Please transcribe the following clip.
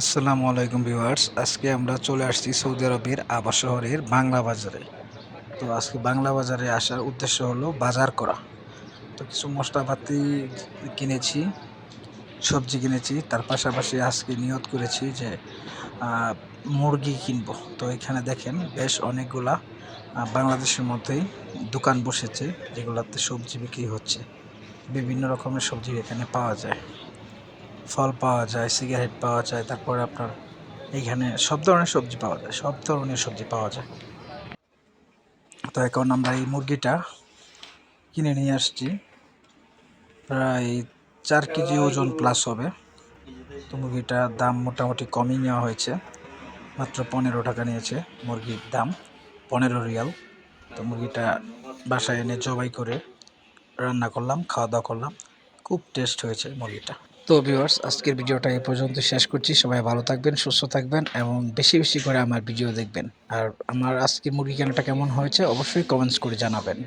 আসসালামু আলাইকুম ভিউয়ার্স। আজকে আমরা চলে আসছি সৌদি আরবের আবা শহরের বাংলা বাজারে। তো আজকে বাংলা বাজারে আসার উদ্দেশ্য হলো বাজার করা। তো কিছু মশলাপাতি কিনেছি, সবজি কিনেছি, তার পাশাপাশি আজকে নিয়ত করেছি যে মুরগি কিনবো। তো এখানে দেখেন বেশ অনেকগুলা বাংলাদেশের মধ্যেই দোকান বসেছে, যেগুলোতে সবজি বিক্রি হচ্ছে। বিভিন্ন রকমের সবজি এখানে পাওয়া যায়। ফল পাওয়া যায় সিগারেট পাওয়া যায়, তারপরে আপনার এইখানে সব ধরনের সবজি পাওয়া যায়, সব ধরনের সবজি পাওয়া যায়। তো এখন আমরা এই মুরগিটা কিনে নিয়ে আসছি। প্রায় চার কেজি ওজন প্লাস হবে। তো মুরগিটার দাম মোটামুটি কমই নেওয়া হয়েছে। মাত্র পনেরো টাকা নিয়েছে মুরগির দাম, পনেরো রিয়াল। তো মুরগিটা বাসায় এনে জবাই করে রান্না করলাম, খাওয়া দাওয়া করলাম। খুব টেস্ট হয়েছে মুরগিটা। তো ভিউয়ার্স আজকের ভিডিওটা এই পর্যন্ত শেষ করছি। সবাই ভালো থাকবেন, সুস্থ থাকবেন এবং বেশি বেশি করে আমার ভিডিও দেখবেন। আর আমার আজকের মুরগি কেনাটা কেমন হয়েছে অবশ্যই কমেন্টস করে জানাবেন।